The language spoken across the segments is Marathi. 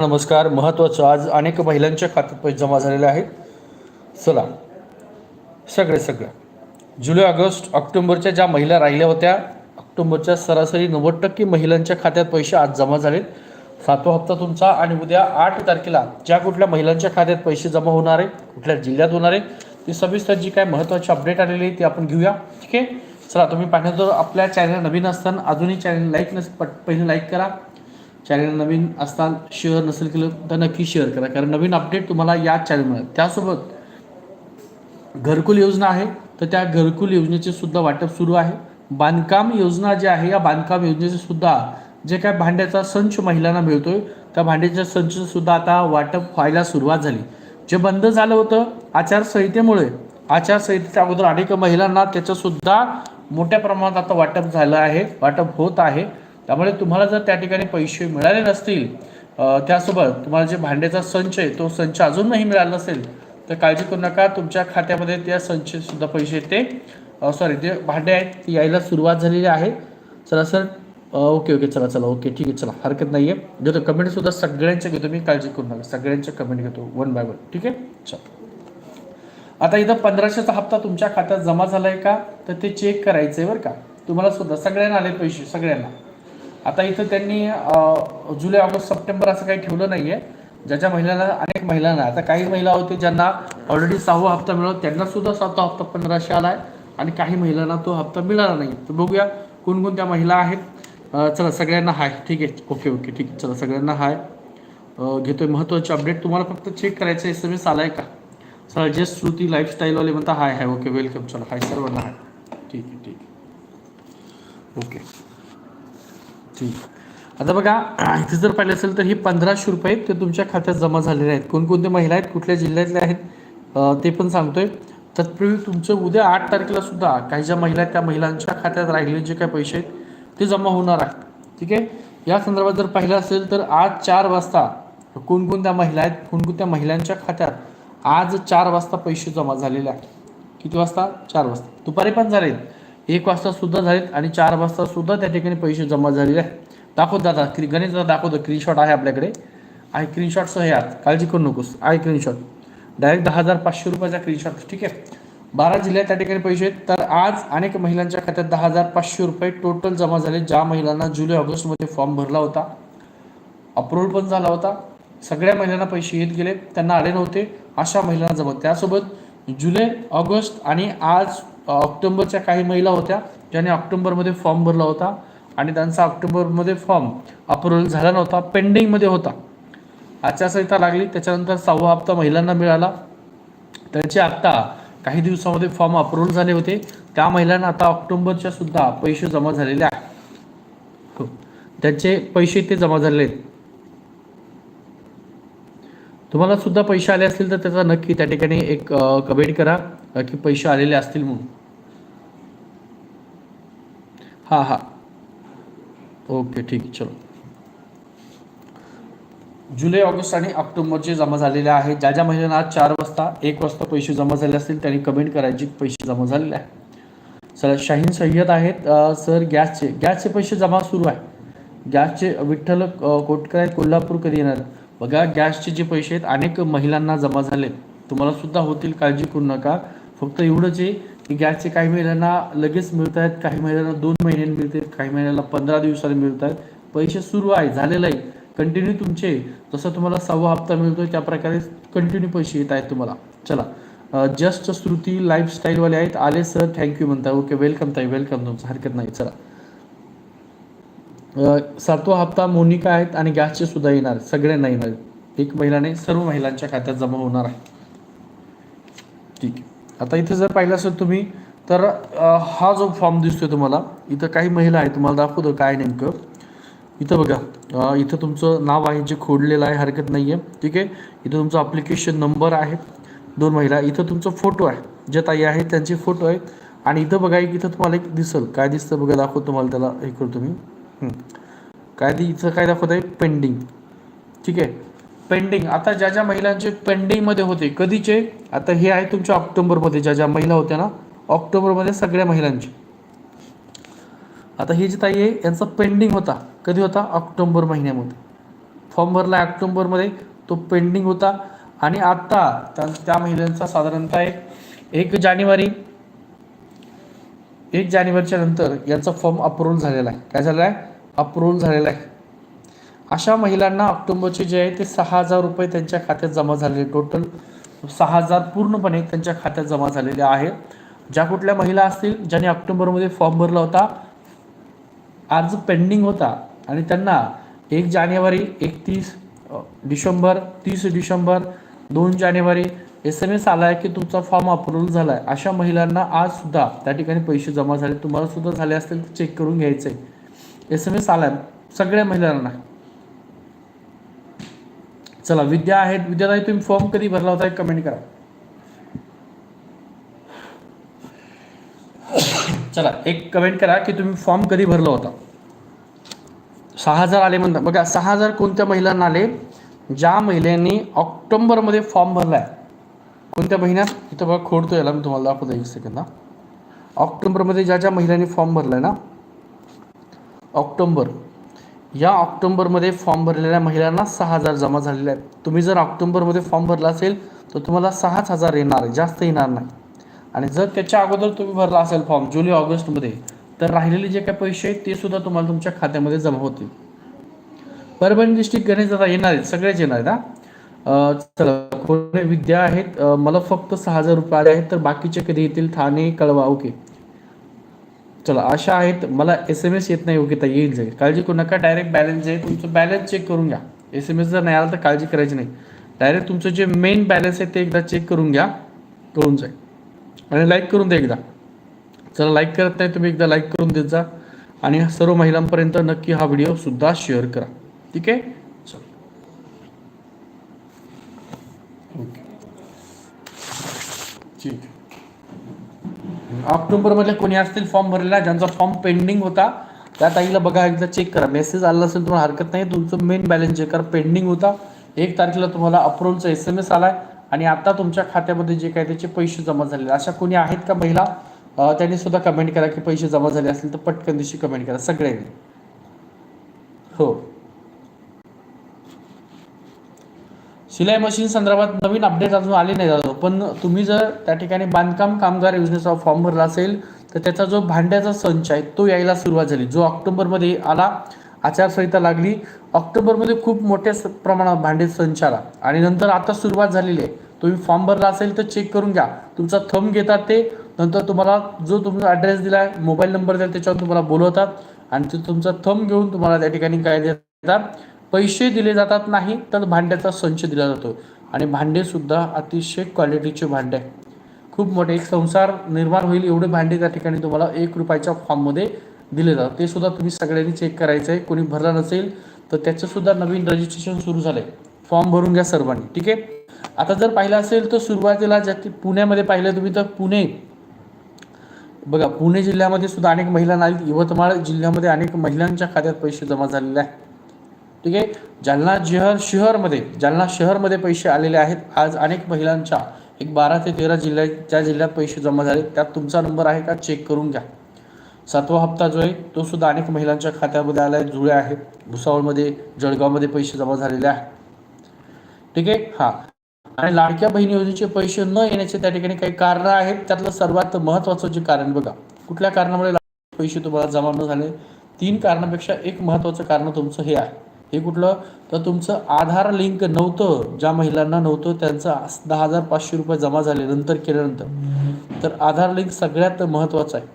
नमस्कार. महत्त्वाचं आज अनेक महिलांच्या खात्यात पैसे जमा झालेले आहेत चला. सगळे सगळं. जुलै ऑगस्ट ऑक्टोबरच्या ज्या महिला राहिल्या होत्या ऑक्टोबरच्या सरासरी नव्वद टक्के महिलांच्या खात्यात पैसे आज जमा झालेत. सातवा हप्ता तुमचा आणि उद्या आठ तारखेला ज्या कुठल्या महिलांच्या खात्यात पैसे जमा होणार आहे कुठल्या जिल्ह्यात होणार आहे ती सविस्तर जी काय महत्त्वाची अपडेट आलेली आहे ती आपण घेऊया. ठीक आहे? चला तुम्ही पाहण्याचं आपल्या चॅनल नवीन असताना अजूनही चॅनल लाईक नस पट पहिले लाईक करा. चॅनल नवीन असताल शेअर नसेल केलं तर नक्की शेअर करा. कारण नवीन अपडेट तुम्हाला या चॅनलमध्ये त्यासोबत घरकुल योजना आहे तर त्या घरकुल योजनेचे सुद्धा वाटप सुरू आहे. बांधकाम योजना जी आहे या बांधकाम योजनेचे सुद्धा जे काय भांड्याचा संच महिलांना मिळतोय त्या भांड्याच्या संचचं सुद्धा आता वाटप व्हायला सुरुवात झाली. जे बंद झालं होतं आचारसंहितेमुळे आचारसंहितेच्या अगोदर अनेक महिलांना त्याचं सुद्धा मोठ्या प्रमाणात आता वाटप झालं आहे वाटप होत आहे. त्यामुळे तुम्हाला जर त्या ठिकाणी पैसे मिळाले नसतील त्यासोबत तुम्हाला जे भांड्याचा संच आहे तो संच अजूनही मिळाला नसेल तर काळजी करू नका. तुमच्या खात्यामध्ये त्या संच सुद्धा पैसे ते सॉरी जे भांडे आहेत ती यायला सुरुवात झालेली आहे. चला सर ओके ओके चला चला ओके ठीक आहे चला हरकत नाही आहे घेतो कमेंट सुद्धा सगळ्यांच्या घेतो मी काळजी करू नका. सगळ्यांच्या कमेंट घेतो वन बाय वन ठीक आहे? चला. आता इथं पंधराशेचा हप्ता तुमच्या खात्यात जमा झाला आहे का? तर ते चेक करायचं आहे बरं का. तुम्हाला सुद्धा सगळ्यांना आले पैसे सगळ्यांना. आता इथं त्यांनी जुलै ऑगस्ट सप्टेंबर असं काही ठेवलं नाही आहे ज्याच्या महिलांना अनेक महिलांना आता काही महिला होते ज्यांना ऑलरेडी सहावा हप्ता मिळाला त्यांना सुद्धा सातवा हप्ता पंधराशे आला आहे आणि काही महिलांना तो हप्ता मिळाला नाही. तर बघूया कोणकोणत्या महिला आहेत. चला सगळ्यांना हाय. ठीक आहे. Okay okay. ठीक आहे. चला सगळ्यांना हाय. घेतोय महत्त्वाचे अपडेट तुम्हाला फक्त चेक करायचं एस एम एस आला आहे का? चला जस्ट श्रुती लाईफस्टाईलवाले म्हणता हाय हाय. ओके वेलकम चला हाय सर्वांना हाय. ठीक आहे ठीक आहे. ओके. ठीक आता बघा इथे जर पाहिलं असेल तर ही पंधराशे रुपये ते तुमच्या खात्यात जमा झालेले आहेत. कोणकोणत्या महिला आहेत कुठल्या जिल्ह्यातले आहेत ते पण सांगतोय. तत्पूर्वी तुमचं उद्या आठ तारखेला सुद्धा काही ज्या महिला आहेत त्या महिलांच्या खात्यात राहिलेले जे काही पैसे आहेत ते जमा होणार आहेत. ठीक आहे? या संदर्भात जर पाहिलं असेल तर आज चार वाजता कोणकोणत्या महिला आहेत कोणकोणत्या महिलांच्या खात्यात आज चार वाजता पैसे जमा झालेले आहेत. किती वाजता? चार वाजता. दुपारी पण झालेत. एक वाजता सुद्धा झालेत आणि चार वाजता सुद्धा त्या ठिकाणी पैसे जमा झालेले आहेत. दाखवत दादा क्री गणित दादा दाखवतो स्क्रीनशॉट आहे आपल्याकडे. आहे स्क्रीनशॉटसह आत काळजी करू नकोस. आहे स्क्रीनशॉट डायरेक्ट दहा हजार पाचशे रुपयाचा स्क्रीनशॉट ठीक आहे? बारा जिल्ह्यात त्या ठिकाणी पैसे आहेत. तर आज अनेक महिलांच्या खात्यात दहा हजार पाचशे रुपये टोटल जमा झाले. ज्या महिलांना जुलै ऑगस्टमध्ये फॉर्म भरला होता अप्रूव्हल पण झाला होता. सगळ्या महिलांना पैसे येत गेले. त्यांना आले नव्हते. अशा महिलांना जमा त्यासोबत जुलै ऑगस्ट आणि आज ऑक्टोंबरच्या काही महिला होत्या ज्यांनी ऑक्टोबरमध्ये फॉर्म भरला होता आणि त्यांचा ऑक्टोबरमध्ये फॉर्म अप्रूव्हल झाला नव्हता पेंडिंगमध्ये होता. आचारसंहिता लागली त्याच्यानंतर सहावा हप्ता महिलांना मिळाला. त्यांचे आत्ता काही दिवसामध्ये फॉर्म अप्रूव्हल झाले होते. त्या महिलांना आता ऑक्टोबरच्या सुद्धा पैसे जमा झालेले आहेत. हो, त्यांचे पैसे ते जमा झालेले आहेत. तुम्हाला सुद्धा पैसे आले असतील तर त्याचा नक्की त्या ठिकाणी एक कमेंट करा की पैसे आलेले असतील म्हणून. हां हां. ओके ठीक आहे चलो. जुलै ऑगस्ट आणि ऑक्टोबरचे जमा झालेले आहेत. ज्या ज्या महिन्यांना आज चार वाजता एक वाजता पैसे जमा झाले असतील त्यांनी कमेंट करायची पैसे जमा झालेले आहे सर शाहीन सय्यद आहेत. सर गॅसचे गॅसचे पैसे जमा सुरू आहे. गॅसचे विठ्ठल कोटकर आहेत कोल्हापूर कधी येणार? बघा गॅसचे जे पैसे आहेत अनेक महिलांना जमा झाले. तुम्हाला सुद्धा होतील काळजी करू नका. फक्त एवढंच आहे गॅसचे काही महिलांना लगेच मिळत आहेत काही महिलांना दोन महिन्यांनी मिळतात काही महिन्याला पंधरा दिवसांनी मिळत आहेत पैसे सुरू आहे झालेलं आहे. कंटिन्यू तुमचे. जसं तुम्हाला सहावा हप्ता मिळतोय त्या प्रकारे कंटिन्यू पैसे येत आहेत तुम्हाला. चला. जस्ट श्रुती लाईफस्टाईलवाले आहेत. आले सर थँक्यू म्हणताय. ओके वेलकम ताई वेलकम तुमचं. हरकत नाही. चला. सातवा हप्ता मोनिका आहेत आणि गॅसचे सुद्धा येणार. सगळ्यांना येणार. एक महिलाने सर्व महिलांच्या खात्यात जमा होणार आहे. ठीक आहे. आता इथे जर पाहिलं असेल तुम्ही तर हा जो फॉर्म दिसतोय तुम्हाला इथं काही महिला आहे तुम्हाला दाखवतो काय नेमकं. इथं बघा इथं तुमचं नाव आहे जे खोडलेलं आहे हरकत नाही आहे ठीक आहे? इथं तुमचं अप्लिकेशन नंबर आहे दोन महिला. इथं तुमचं फोटो आहे ज्या ताई आहेत त्यांचे फोटो आहेत. आणि इथं बघा एक इथं तुम्हाला एक दिसल. काय दिसतं बघा दाखवतो तुम्हाला त्याला हे करतो मी. काय इथं काय दाखवत आहे पेंडिंग ठीक आहे? पेंडिंग आता ज्या ज्या महिलांचे पेंडिंगमध्ये होते कधीचे? आता हे आहे तुमच्या ऑक्टोबरमध्ये ज्या ज्या महिला होत्या ना ऑक्टोबरमध्ये सगळ्या महिलांची. आता ही जी ताई आहे यांचा पेंडिंग होता. कधी होता? ऑक्टोबर महिन्यामध्ये. फॉर्म भरला आहे ऑक्टोबरमध्ये तो पेंडिंग होता. आणि आत्ता त्या त्या महिलांचा साधारणतः एक एक जानेवारी एक जानेवारीच्या नंतर यांचा फॉर्म अप्रूव्हल झालेला आहे. काय झालेला आहे? अप्रूव्हल झालेला आहे. अशा महिलांना ऑक्टोबरचे जे आहे ते सहा हजार रुपये त्यांच्या खात्यात जमा झालेले. टोटल सहा हजार पूर्णपणे त्यांच्या खात्यात जमा झालेले आहे. ज्या कुठल्या महिला असतील ज्यांनी ऑक्टोबरमध्ये फॉर्म भरला होता अर्ज पेंडिंग होता आणि त्यांना एक जानेवारी एकतीस डिसेंबर तीस डिसेंबर दोन जानेवारी एस एम एस आला आहे की तुमचा फॉर्म अप्रूव्हल झाला आहे अशा महिलांना आज सुद्धा त्या ठिकाणी पैसे जमा झाले. तुम्हाला सुद्धा झाले असतील तर चेक करून घ्यायचं. आहे एस एम एस आला आहे सगळ्या महिलांना. चला विद्या आहेत. विद्याताई तुम्ही फॉर्म कधी भरला होता? कमेंट करा. चला एक कमेंट करा की तुम्ही फॉर्म कधी भरला होता? सहा हजार आले म्हणता. बघा सहा हजार कोणत्या महिलांना आले? ज्या महिलांनी ऑक्टोबरमध्ये फॉर्म भरला आहे कोणत्या महिन्यात? इथं बघा खोडतो याला मी तुम्हाला दाखवतो एक सेकंद हा. ऑक्टोबरमध्ये ज्या ज्या महिलांनी फॉर्म भरला आहे ना? ऑक्टोबर. या ऑक्टोबरमध्ये फॉर्म भरलेल्या महिलांना सहा हजार जमा झालेले आहेत. तुम्ही जर ऑक्टोबरमध्ये फॉर्म भरला असेल तर तुम्हाला सहाच हजार येणार जास्त येणार नाही. आणि जर त्याच्या अगोदर तुम्ही भरला असेल फॉर्म जुलै ऑगस्टमध्ये तर राहिलेले जे काही पैसे आहेत ते सुद्धा तुम्हाला तुमच्या खात्यामध्ये जमा होतील. परभणी डिस्ट्रिक्ट गणेश दादा येणार आहेत. सगळेच येणार आहेत हा? चला कोणी विद्या आहेत? मला फक्त सहा हजार रुपये आले आहेत तर बाकीचे कधी येतील? ठाणे कळवा ओके. चला अशा आहेत. मला एस एम एस येत नाही ओके येईल जाईल. काळजी करू नका. डायरेक्ट बॅलन्स आहे. तुमचं बॅलन्स चेक करून घ्या. एस एम एस जर नाही आला तर काळजी करायची नाही. डायरेक्ट तुमचं जे मेन बॅलन्स आहे ते एकदा चेक करून घ्या. करून जाईल. आणि लाईक करून द्या एकदा. चला लाईक करत नाही तुम्ही एकदा लाईक करून देत जा. आणि सर्व महिलांपर्यंत नक्की हा व्हिडिओ सुद्धा शेअर करा. ठीक आहे? चल. ओके ठीक ऑक्टोबरमध्ये कोणी असतील फॉर्म भरलेला ज्यांचा फॉर्म पेंडिंग होता त्या ताईला बघा एकदा चेक करा. मेसेज आला असेल तुम्हाला हरकत नाही. तुमचं मेन बॅलन्स चेक करा. पेंडिंग होता. एक तारखेला तुम्हाला अप्रूव्हलचा एस एम एस आलाय. आणि आता तुमच्या खात्यामध्ये जे काय त्याचे पैसे जमा झालेले अशा कोणी आहेत का महिला? त्यांनी सुद्धा कमेंट करा की पैसे जमा झाले असतील तर पटकन दिवशी कमेंट करा. सगळ्यांनी. हो. शिलाई मशीन संदर्भात नवीन अपडेट अजून आले नाही जातो पण तुम्ही जर त्या ठिकाणी बांधकाम कामगार योजनेचा फॉर्म भरला असेल तर त्याचा जो भांड्याचा संच आहे तो यायला सुरुवात झाली. जो ऑक्टोबरमध्ये आला आचारसंहिता लागली ऑक्टोबरमध्ये खूप मोठ्या प्रमाणात भांडे संच आला. आणि नंतर आता सुरुवात झालेली आहे. तुम्ही फॉर्म भरला असेल तर चेक करून घ्या. तुमचा थंब घेतात ते. नंतर तुम्हाला जो तुमचा ॲड्रेस दिला आहे मोबाईल नंबर दिला त्याच्यावर तुम्हाला बोलवतात. आणि ते तुमचा थंब घेऊन तुम्हाला त्या ठिकाणी काय देतात? पैसे दिले जातात नाही तर भांड्याचा संच दिला जातो. आणि भांडेसुद्धा अतिशय क्वालिटीचे भांडे आहे खूप मोठे एक संसार निर्माण होईल एवढे भांडे त्या ठिकाणी तुम्हाला एक रुपयाच्या फॉर्ममध्ये दिले जातात. ते सुद्धा तुम्ही सगळ्यांनी चेक करायचं आहे कोणी भरला नसेल तर त्याचंसुद्धा नवीन रजिस्ट्रेशन सुरू झालं आहे फॉर्म भरून घ्या सर्वांनी ठीक आहे? आता जर पाहिलं असेल तर सुरुवातीला ज्या पुण्यामध्ये पाहिलं तुम्ही तर पुणे. बघा पुणे जिल्ह्यामध्ये सुद्धा अनेक महिला नाहीत यवतमाळ जिल्ह्यामध्ये अनेक महिलांच्या खात्यात पैसे जमा झालेले आहेत. ठीक आहे? जालना शहर शहरमध्ये जालना शहरमध्ये पैसे आलेले आहेत. आज अनेक महिलांच्या एक बारा ते तेरा जिल्ह्याच्या जिल्ह्यात पैसे जमा झाले. त्यात तुमचा नंबर आहे का? चेक करून घ्या. सातवा हप्ता जो आहे तो सुद्धा अनेक महिलांच्या खात्यामध्ये आला आहे जुळे आहे. भुसावळमध्ये जळगावमध्ये पैसे जमा झालेले आहेत ठीक आहे? हा. आणि लाडक्या बहिणी योजनेचे पैसे न येण्याचे त्या ठिकाणी काही कारणं आहेत? त्यातलं सर्वात महत्त्वाचं जे कारण बघा. कुठल्या कारणामुळे पैसे तुम्हाला जमा न झाले? तीन कारणापेक्षा एक महत्त्वाचं कारण तुमचं हे आहे. हे कुठलं? तर तुमचं आधार लिंक नव्हतं ज्या महिलांना नव्हतं त्यांचं दहा हजार पाचशे रुपये जमा झाले नंतर केल्यानंतर. तर आधार लिंक सगळ्यात महत्त्वाचं आहे.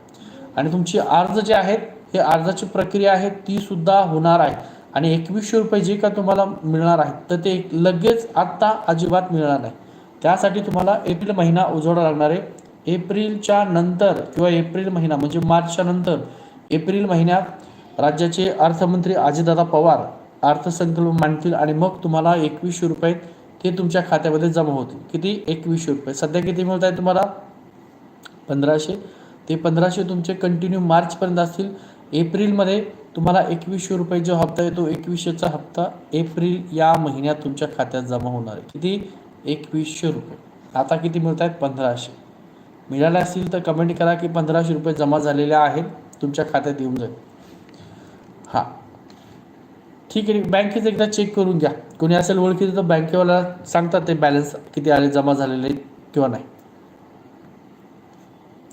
आणि तुमची अर्ज जे आहेत हे अर्जाची प्रक्रिया आहे ती सुद्धा होणार आहे. आणि एकवीसशे रुपये जे का तुम्हाला मिळणार आहेत तर ते लगेच आत्ता अजिबात मिळणार नाही. त्यासाठी तुम्हाला एप्रिल महिना उजवडा लागणार आहे. एप्रिलच्या नंतर किंवा एप्रिल महिना म्हणजे मार्चच्या नंतर एप्रिल महिन्यात राज्याचे अर्थमंत्री अजितदादा पवार अर्थसंकल्प मांडतील आणि मग तुम्हाला एकवीसशे रुपये ते तुमच्या खात्यामध्ये जमा होतील. किती? एकवीसशे रुपये. सध्या किती मिळत आहे तुम्हाला? पंधराशे. ते पंधराशे तुमचे कंटिन्यू मार्चपर्यंत असतील. एप्रिलमध्ये तुम्हाला एकवीसशे रुपये जो हप्ता आहे तो एकवीसशेचा हप्ता एप्रिल या महिन्यात तुमच्या खात्यात जमा होणार आहे. किती? एकवीसशे रुपये. आता किती मिळत आहेत पंधराशे. मिळाले असतील तर कमेंट करा की पंधराशे रुपये जमा झालेले आहेत. तुमच्या खात्यात येऊन जाईल. हां. ठीक आहे बँकेचं एकदा चेक करून घ्या. कोणी असेल ओळखीचं तर बँकेवाला सांगतात ते बॅलन्स किती आले जमा झालेले किंवा नाही.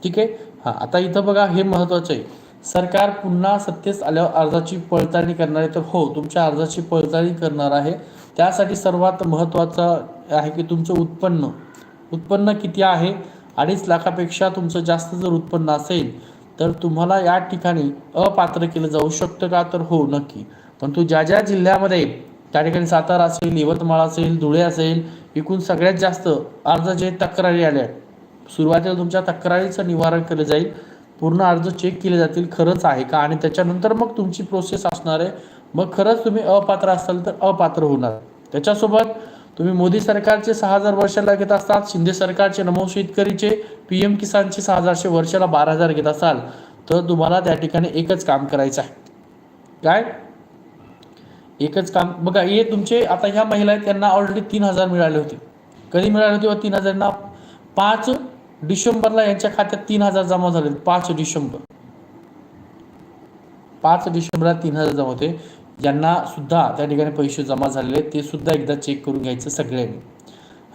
ठीक आहे? हां आता इथं बघा हे महत्त्वाचं आहे. सरकार पुन्हा सत्तेस आल्यावर अर्जाची पडताळणी करणार आहे. तर हो तुमच्या अर्जाची पडताळणी करणार आहे. त्यासाठी सर्वात महत्त्वाचं आहे की तुमचं उत्पन्न. उत्पन्न किती आहे? अडीच लाखापेक्षा तुमचं जास्त जर उत्पन्न असेल तर तुम्हाला या ठिकाणी अपात्र केलं जाऊ शकतं का? तर हो नक्की. परंतु ज्या ज्या जिल्ह्यामध्ये त्या ठिकाणी सातारा असेल यवतमाळ असेल धुळे असेल एकूण सगळ्यात जास्त अर्ज जे तक्रारी आल्या आहेत सुरुवातीला तुमच्या तक्रारीचं निवारण केलं जाईल पूर्ण अर्ज चेक केले जातील खरंच आहे का? आणि त्याच्यानंतर मग तुमची प्रोसेस असणार आहे. मग खरंच तुम्ही अपात्र असाल तर अपात्र होणार. त्याच्यासोबत तुम्ही मोदी सरकारचे सहा हजार वर्षाला घेत असतात शिंदे सरकारचे नमो शेतकरीचे पी एम किसानचे सहा हजारशे वर्षाला बारा हजार घेत असाल तर तुम्हाला त्या ठिकाणी एकच काम करायचं आहे. काय? एकच काम बघा हे तुमचे आता ह्या महिला आहेत त्यांना ऑलरेडी तीन हजार मिळाले होते. कधी मिळाले होते? व तीन हजारना पाच डिसेंबरला यांच्या खात्यात तीन हजार जमा झाले पाच डिसेंबर. पाच डिसेंबरला तीन हजार जमा होते. ज्यांना सुद्धा त्या ठिकाणी पैसे जमा झालेले ते सुद्धा एकदा चेक करून घ्यायचं सगळ्यांनी.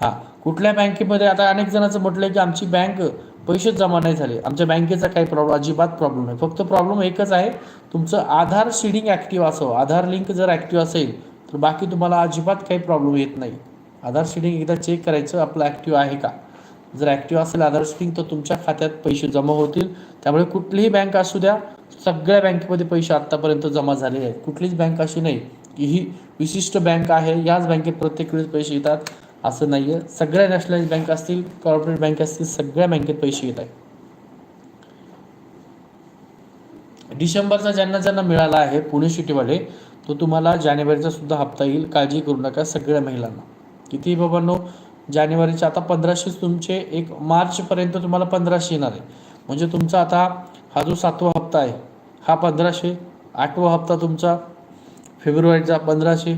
हां कुठल्या बँकेमध्ये आता अनेक जणांचं म्हटलंय की आमची बँक पैसेच जमा नाही झाले. आमच्या बँकेचा काही प्रॉब्लेम अजिबात प्रॉब्लेम नाही. फक्त प्रॉब्लेम एकच आहे तुमचं आधार सीडिंग ॲक्टिव्ह असावं. आधार लिंक जर ॲक्टिव्ह असेल तर बाकी तुम्हाला अजिबात काही प्रॉब्लेम येत नाही. आधार सीडिंग एकदा चेक करायचं आपलं ॲक्टिव्ह आहे का? जर ॲक्टिव्ह असेल आधार सीडिंग तर तुमच्या खात्यात पैसे जमा होतील. त्यामुळे कुठलीही बँक असू द्या सगळ्या बँकेमध्ये पैसे आत्तापर्यंत जमा झालेले आहेत. कुठलीच बँक अशी नाही की ही विशिष्ट बँक आहे. याच बँकेत प्रत्येक वेळेस पैसे येतात. असं नाही आहे सगळ्या नॅशनलाइज बँक असतील कॉर्पोरेट बँक असतील सगळ्या बँकेत पैसे येत आहेत. डिसेंबरचा ज्यांना ज्यांना मिळाला आहे पुणे सिटीवाले तो तुम्हाला जानेवारीचा सुद्धा हप्ता येईल. काळजी करू नका सगळ्या महिलांना. किती बाबांनो जानेवारीचे आता पंधराशेच तुमचे एक मार्चपर्यंत तुम्हाला पंधराशे येणार आहे. म्हणजे तुमचा आता हा जो सातवा हप्ता आहे हा पंधराशे आठवा हप्ता तुमचा फेब्रुवारीचा पंधराशे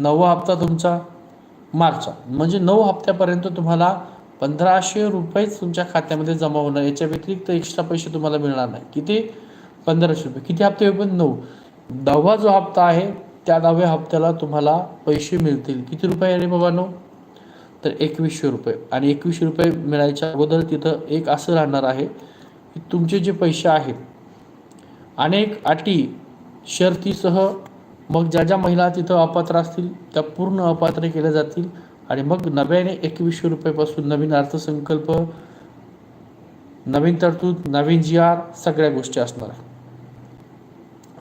नववा हप्ता तुमचा मार्चा म्हणजे नऊ हप्त्यापर्यंत तुम्हाला पंधराशे रुपयेच तुमच्या खात्यामध्ये जमा होणार. याच्या व्यतिरिक्त एक्स्ट्रा पैसे तुम्हाला मिळणार नाही. किती? पंधराशे रुपये. किती हप्ते पण? नऊ. दहावा जो हप्ता आहे त्या दहाव्या हप्त्याला तुम्हाला पैसे मिळतील. किती रुपये अरे बाबांनो तर एकवीसशे रुपये. आणि एकवीसशे रुपये मिळायच्या अगोदर तिथं एक असं राहणार आहे की तुमचे जे पैसे आहेत अनेक अटी शर्तीसह मग ज्या ज्या महिला तिथं अपात्र असतील त्या पूर्ण अपात्र केल्या जातील. आणि मग नव्याने एकवीसशे रुपयापासून नवीन अर्थसंकल्प नवीन तरतूद नवीन जी आर सगळ्या गोष्टी असणार आहे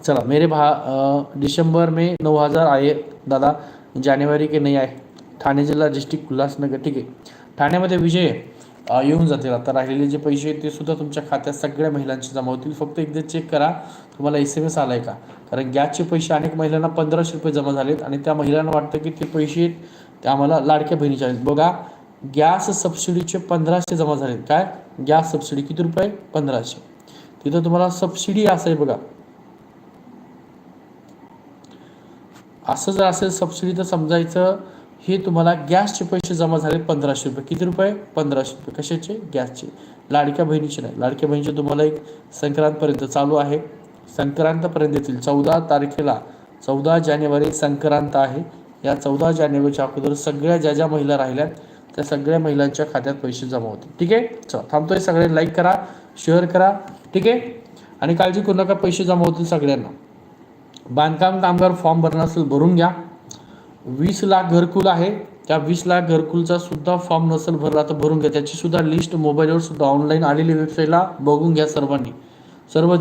चला मेरे भा डिसेंबर मे में हज़ार आहे दादा. जानेवारी के नाही आहे? ठाणे जिल्हा डिस्ट्रिक्ट उल्हासनगर ठीक आहे. ठाण्यामध्ये विजय येऊन जातील. आता राहिलेले जे पैसे आहेत ते सुद्धा तुमच्या खात्यात सगळ्या महिलांचे जमा होतील. फक्त एकदा चेक करा. तुम्हाला एस एम एस आलाय का? कारण गॅसचे पैसे अनेक महिलांना पंधराशे रुपये जमा झालेत आणि त्या महिलांना वाटतं की ते पैसे ते आम्हाला लाडक्या बहिणीचे आहेत. बघा गॅस सबसिडीचे पंधराशे जमा झालेत. काय? गॅस सबसिडी किती रुपये? पंधराशे. तिथं तुम्हाला सबसिडी असं आहे बघा. असं जर असेल सबसिडी तर समजायचं हे तुम्हाला गॅसचे पैसे जमा झाले पंधराशे रुपये. किती रुपये? पंधराशे रुपये. कशाचे? गॅसचे. लाडक्या बहिणीचे नाही. लाडक्या बहिणीचे तुम्हाला एक संक्रांतपर्यंत चालू आहे. संक्रांतपर्यंत येतील. चौदा तारखेला चौदा जानेवारी संक्रांत आहे. या चौदा जानेवारीच्या अगोदर सगळ्या ज्या ज्या महिला राहिल्यात त्या सगळ्या महिलांच्या खात्यात पैसे जमा होतील. ठीक आहे? चला थांबतोय. सगळे लाईक करा शेअर करा. ठीक आहे? आणि काळजी करू नका पैसे जमा होतील सगळ्यांना. बांधकाम कामगार फॉर्म भरणं असेल भरून घ्या. वीस लाख घरकुल आहे. त्या वीस लाख घरकुलचा सुद्धा फॉर्म नसेल भरला तर भरून घ्या. त्याची सुद्धा लिस्ट मोबाईलवर सुद्धा ऑनलाईन आलेली वेबसाईटला बघून घ्या सर्वांनी. सर्व